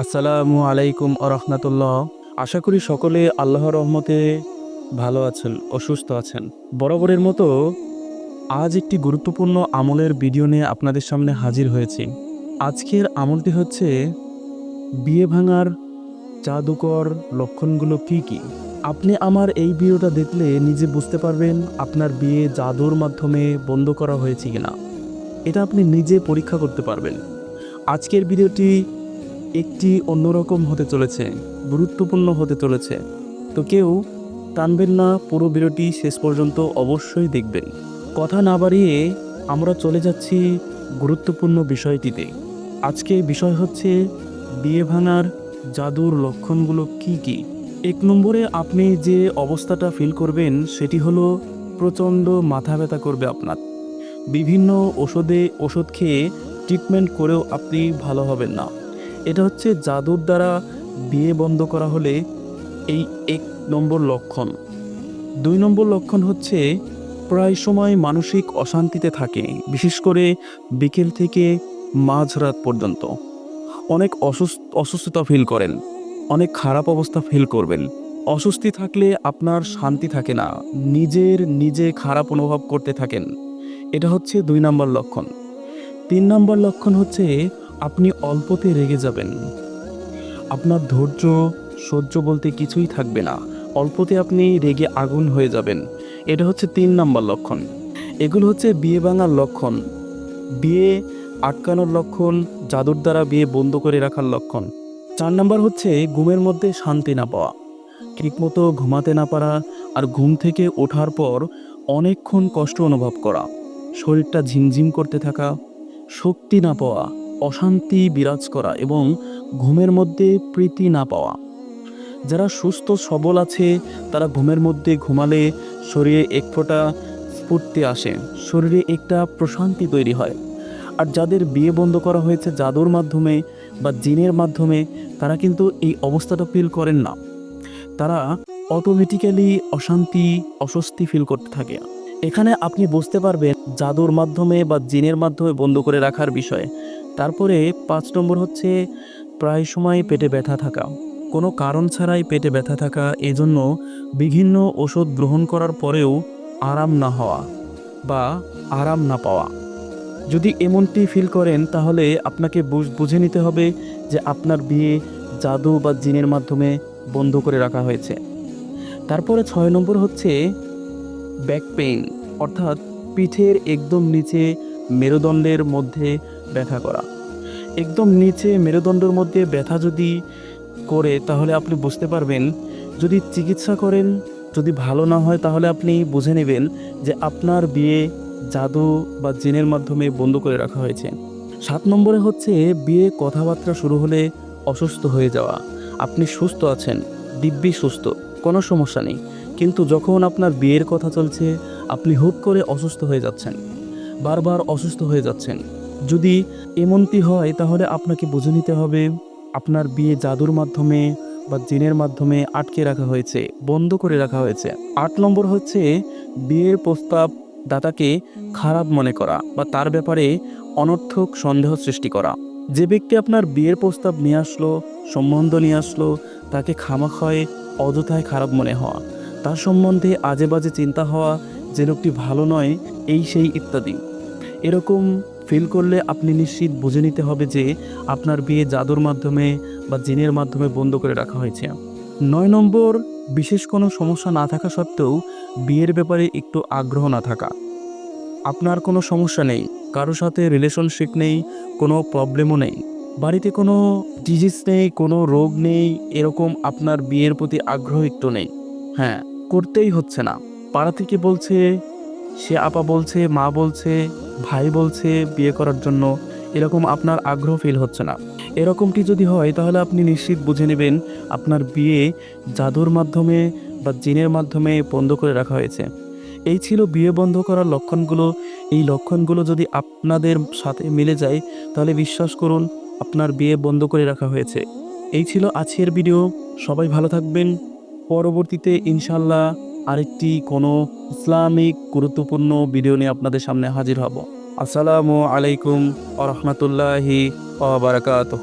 আসসালামু আলাইকুম আরহামতুল্লাহ আশা করি সকলে আল্লাহর রহমতে ভালো আছেন ও সুস্থ আছেন। বরাবরের মতো আজ একটি গুরুত্বপূর্ণ আমলের ভিডিও নিয়ে আপনাদের সামনে হাজির হয়েছি। আজকের আমলটি হচ্ছে বিয়ে ভাঙার জাদুকর লক্ষণগুলো কি কি? আপনি আমার এই ভিডিওটা দেখলে নিজে বুঝতে পারবেন আপনার বিয়ে জাদুর মাধ্যমে বন্ধ করা হয়েছে কিনা। এটা আপনি নিজে পরীক্ষা করতে পারবেন। আজকের ভিডিওটি একটি অন্যরকম হতে চলেছে, গুরুত্বপূর্ণ হতে চলেছে। তো কেউ টানবেন না, পুরো ভিডিওটি শেষ পর্যন্ত অবশ্যই দেখবেন। কথা না বাড়িয়ে আমরা চলে যাচ্ছি গুরুত্বপূর্ণ বিষয়টিতে। আজকে বিষয় হচ্ছে, বিয়ে ভাঙার জাদুর লক্ষণগুলো কি কি? এক নম্বরে আপনি যে অবস্থাটা ফিল করবেন, সেটি হলো প্রচণ্ড মাথা ব্যথা করবে আপনার। বিভিন্ন ওষুধে ওষুধ খেয়ে ট্রিটমেন্ট করেও আপনি ভালো হবেন না। এটা হচ্ছে জাদুর দ্বারা বিয়ে বন্ধ করা হলে এই এক নম্বর লক্ষণ। দুই নম্বর লক্ষণ হচ্ছে প্রায় সময় মানসিক অশান্তিতে থাকে, বিশেষ করে বিকেল থেকে মাঝরাত পর্যন্ত। অনেক অসুস্থ, অসুস্থতা ফিল করেন, অনেক খারাপ অবস্থা ফিল করবেন। অস্বস্তি থাকলে আপনার শান্তি থাকে না, নিজের নিজে খারাপ অনুভব করতে থাকেন। এটা হচ্ছে দুই নম্বর লক্ষণ। তিন নম্বর লক্ষণ হচ্ছে আপনি অল্পতে রেগে যাবেন। আপনার ধৈর্য, সহ্য বলতে কিছুই থাকবে না। অল্পতে আপনি রেগে আগুন হয়ে যাবেন। এটা হচ্ছে তিন নম্বর লক্ষণ। এগুলো হচ্ছে বিয়ে ভাঙার লক্ষণ। বিয়ে আটকানোর লক্ষণ, জাদুর দ্বারা বিয়ে বন্ধ করে রাখার লক্ষণ। চার নম্বর হচ্ছে ঘুমের মধ্যে শান্তি না পাওয়া। ঠিকমতো ঘুমাতে না পারা আর ঘুম থেকে ওঠার পর অনেকক্ষণ কষ্ট অনুভব করা। শরীরটা ঝিমঝিম করতে থাকা, শক্তি না পাওয়া অশান্তি বিরাজ করা এবং ঘুমের মধ্যে প্রীতি না পাওয়া। যারা সুস্থ, সবল আছে, তারা ঘুমের মধ্যে ঘুমালে শরীরে এক ফোঁটা স্ফূর্তি আসে, শরীরে একটা প্রশান্তি তৈরি হয়। আর যাদের বিয়ে বন্ধ করা হয়েছে জাদুর মাধ্যমে বা জিনের মাধ্যমে, তারা কিন্তু এই অবস্থাটা ফিল করেন না। তারা অটোমেটিক্যালি অশান্তি, অস্বস্তি ফিল করতে থাকে। এখানে আপনি বুঝতে পারবেন জাদুর মাধ্যমে বা জিনের মাধ্যমে বন্ধ করে রাখার বিষয় তারপরে পাঁচ নম্বর হচ্ছে প্রায় সময় পেটে ব্যথা থাকা। কোনো কারণ ছাড়াই পেটে ব্যথা থাকা এজন্য বিভিন্ন ওষুধ গ্রহণ করার পরেও আরাম না হওয়া বা আরাম না পাওয়া। যদি এমনটি ফিল করেন, তাহলে আপনাকে বুঝ- নিতে হবে যে আপনার বিয়ে জাদু বা জিনের মাধ্যমে বন্ধ করে রাখা হয়েছে। তারপরে ছয় নম্বর হচ্ছে ব্যাক পেইন, অর্থাৎ পিঠের একদম নিচে মেরুদণ্ডের মধ্যে ব্যথা করা। একদম নিচে মেরুদণ্ডের মধ্যে ব্যথা যদি করে, তাহলে আপনি বুঝতে পারবেন, যদি চিকিৎসা করেন, যদি ভালো না হয়, তাহলে আপনি বুঝে নেবেন যে আপনার বিয়ে জাদু বা জিনের মাধ্যমে বন্ধ করে রাখা হয়েছে। সাত নম্বরে হচ্ছে, বিয়ে কথাবার্তা শুরু হলে অসুস্থ হয়ে যাওয়া। আপনি সুস্থ আছেন, দিব্যি সুস্থ, কোনো সমস্যা নেই। কিন্তু যখন আপনার বিয়ের কথা চলছে, আপনি হুট করে অসুস্থ হয়ে যাচ্ছেন, বারবার অসুস্থ হয়ে যাচ্ছেন। যদি এমনটি হয়, তাহলে আপনাকে বুঝে নিতে হবে আপনার বিয়ে জাদুর মাধ্যমে বা জিনের মাধ্যমে আটকে রাখা হয়েছে, বন্ধ করে রাখা হয়েছে। আট নম্বর হচ্ছে বিয়ের প্রস্তাব দাতাকে খারাপ মনে করা বা তার ব্যাপারে অনর্থক সন্দেহ সৃষ্টি করা। যে ব্যক্তি আপনার বিয়ের প্রস্তাব নিয়ে আসলো, সম্বন্ধ নিয়ে আসলো, তাকে খামাখয়ে, অযথায় খারাপ মনে হওয়া, তার সম্বন্ধে আজে বাজে চিন্তা হওয়া যে লোকটি ভালো নয়, এই সেই ইত্যাদি। এরকম ফিল করলে আপনি নিশ্চিত বুঝে নিতে হবে যে আপনার বিয়ে জাদুর মাধ্যমে বা জিনের মাধ্যমে বন্ধ করে রাখা হয়েছে। নয় নম্বর, বিশেষ কোনো সমস্যা না থাকা সত্ত্বেও বিয়ের ব্যাপারে একটু আগ্রহ না থাকা। আপনার কোনো সমস্যা নেই কারোর সাথে রিলেশনশিপ নেই, কোনো প্রবলেমও নেই, বাড়িতে কোনো ডিজিজ নেই, কোনো রোগ নেই, এরকম আপনার বিয়ের প্রতি আগ্রহ একটু নেই। হ্যাঁ করতেই হচ্ছে না। পাড়া থেকে বলছে সে আপা বলছে, মা বলছে, ভাই বলছে বিয়ে করার জন্য। এরকম আপনার আগ্রহ ফিল হচ্ছে না। এরকমটি যদি হয়, তাহলে আপনি নিশ্চিত বুঝে নেবেন আপনার বিয়ে জাদুর মাধ্যমে বা জিনের মাধ্যমে বন্ধ করে রাখা হয়েছে। এই ছিল বিয়ে বন্ধ করার লক্ষণগুলো। এই লক্ষণগুলো যদি আপনাদের সাথে মিলে যায়, তাহলে বিশ্বাস করুন, আপনার বিয়ে বন্ধ করে রাখা হয়েছে। এই ছিল আজকের ভিডিও সবাই ভালো থাকবেন। পরবর্তীতে ইনশাল্লাহ আরেকটি কোনো ইসলামিক গুরুত্বপূর্ণ ভিডিও নিয়ে আপনাদের সামনে হাজির হব। আসসালামু আলাইকুম আ রহমতুল্লাহি বারাকাতহ।